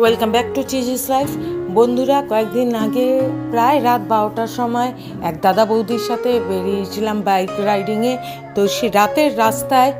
Welcome back to চিজিস life বন্ধুরা, কয়েকদিন আগে প্রায় রাত বারোটার সময় এক দাদা বৌদির সাথে বেরিয়েছিলাম বাইক রাইডিংয়ে তো সে রাতের রাস্তায়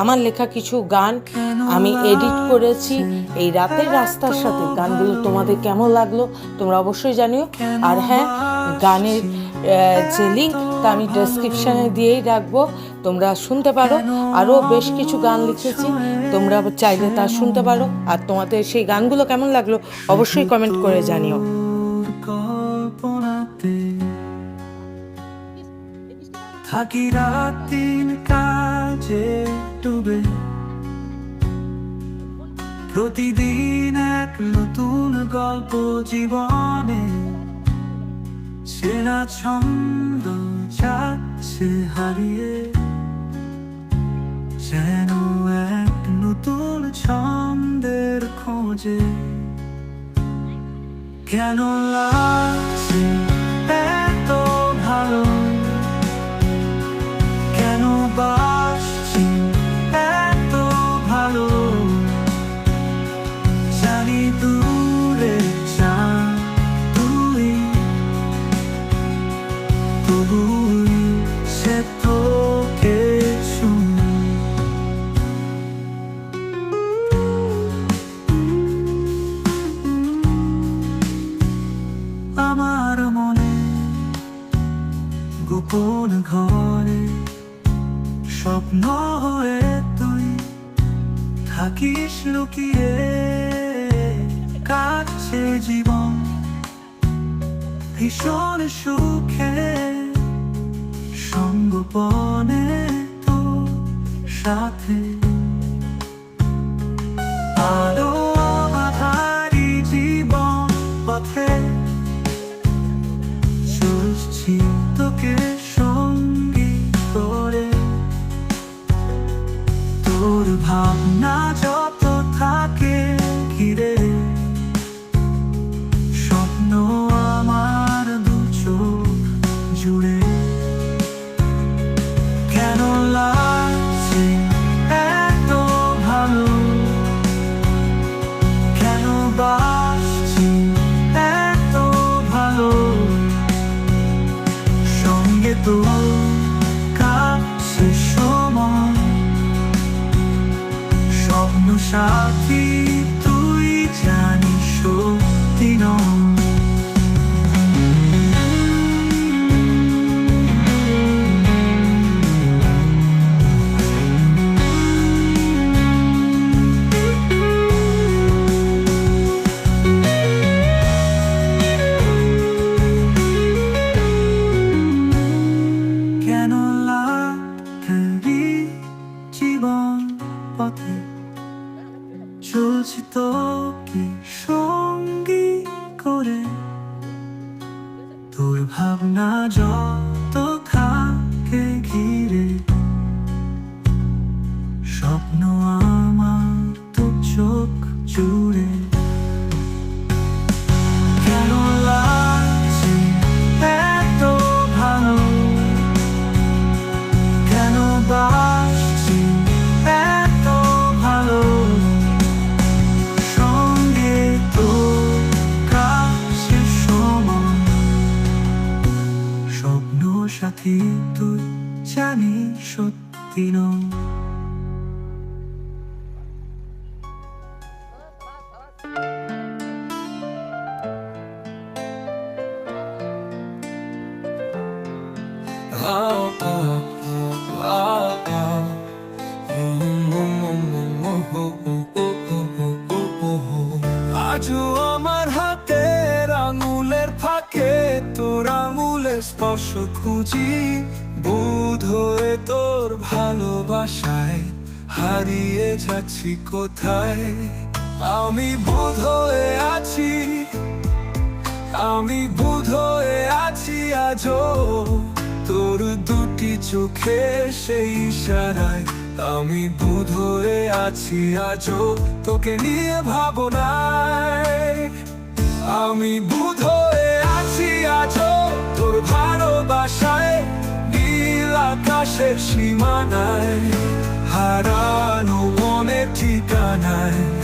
আমার লেখা কিছু গান আমি এডিট করেছি। এই রাতের রাস্তার সাথে গানগুলো তোমাদের কেমন লাগল তোমরা অবশ্যই জানিও। আর হ্যাঁ গানের যে লিঙ্ক তা আমি ডেসক্রিপশানে দিয়েই রাখব, তোমরা শুনতে পারো। আরও বেশ কিছু গান লিখেছি, তোমরা চাইলে তা শুনতে পারো। আর তোমাদের সেই গানগুলো কেমন লাগল অবশ্যই কমেন্ট করে জানিও। থাকি রাত দিন কাজে ডুবে। প্রতিদিন এক নতুন গল্প জীবনে সেরা ছন্দ যাচ্ছে হারিয়ে যেন এক নতুন ছন্দের খোঁজে। কেন লাগছে আমার মনে গোপন ঘরে স্বপ্ন হয়ে তুই থাকিস লুকিয়ে কাছে জীবন ভীষণ সুখে সঙ্গপনে তো সাথে। তোর ভাবনা স্বপ্ন আজও আমার হাতের আঙুলের ফাঁকে তোর আঙুলের স্পর্শ খুঁজি। বুধ হয়ে তোর ভালোবাসায় হারিয়ে যাচ্ছি কোথায়? আমি বুধ হয়ে আছি, আমি বুধ হয়ে আছি আজও। তোর দুটি চোখে সেই ইশারায় আমি বুধ হয়ে আছি আজও তোকে নিয়ে ভাবনায়। আমি বুধ হয়ে আছি আজও তোর ভালোবাসায়, নীল আকাশের সীমানায়, হারানো মনের ঠিকানায়।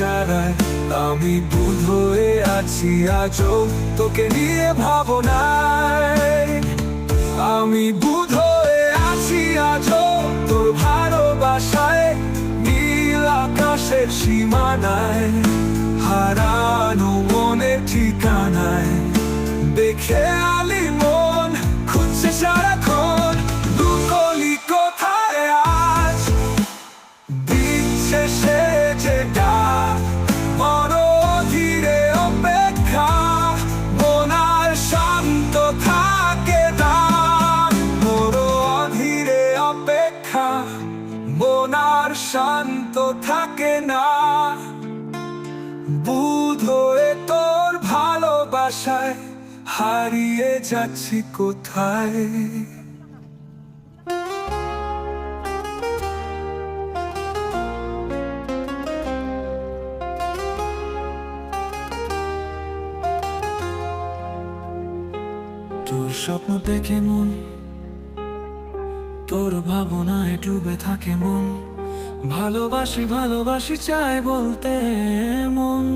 ইশারায় আমি বোধ হয়ে আছি, আজও তোকে নিয়ে ভাবনায় আমি বোধ হয়ে আছি, আজও তোর ভালোবাসায়, নীল আকাশের সীমানায়, হারানো মনের ঠিকানায়। দেখে আলি মন খুঁজছে সারাক্ষণ দুকলি কোথায় আজ? দিচ্ছে সে ভালোবাসায় হারিয়ে যাচ্ছি কোথায়? তোর স্বপ্ন দেখে মন, তোর ভাবনায় ডুবে থাকে মন। ভালোবাসি ভালোবাসি চাই বলতে মন।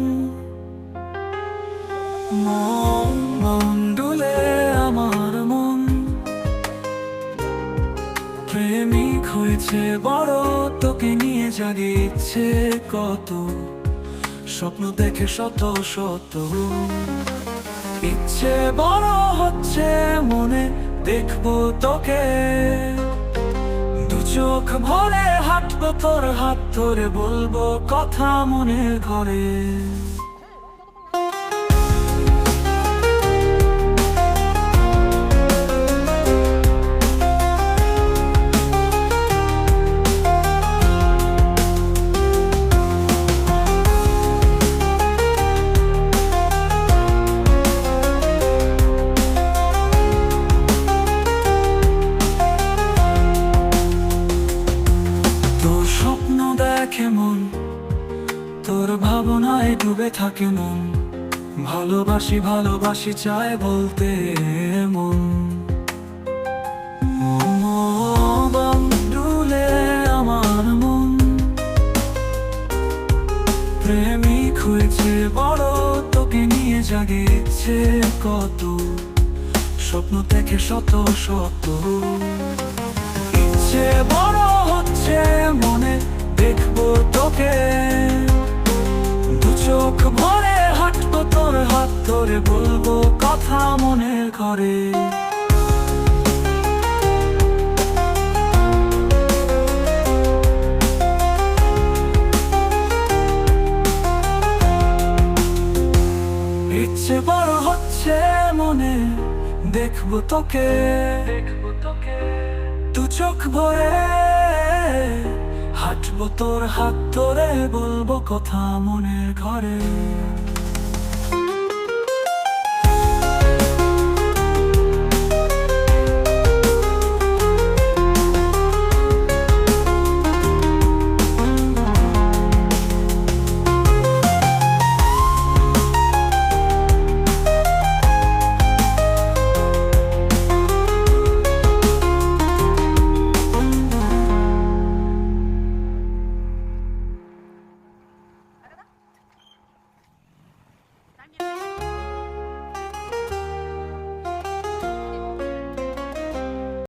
মন ডুলে আমার মন। প্রেমিক হয়েছে বড়, তোকে নিয়ে জাগে ইচ্ছে কত? স্বপ্ন দেখে শত শত। ইচ্ছে বড় হচ্ছে মনে, দেখব তোকে। দু চোখ ভরে হাঁটবো, তোর হাত ধরে বলব, কথা মনে ঘরে। ভালোবাসি ভালোবাসি চায় বলতে মন। আমার মন। বড়, তোকে নিয়ে জাগে ইচ্ছে কত। স্বপ্ন দেখে শত শত। ইচ্ছে বড় হচ্ছে, মনে দেখব তোকে। ধরে বলব কথা মনে করে। ইচ্ছে বড় হচ্ছে মনে দেখব তোকে। দেখব তোকে। দু চোখ ভরে হাঁটবো তোর হাত ধরে বলব কথা মনের ঘরে।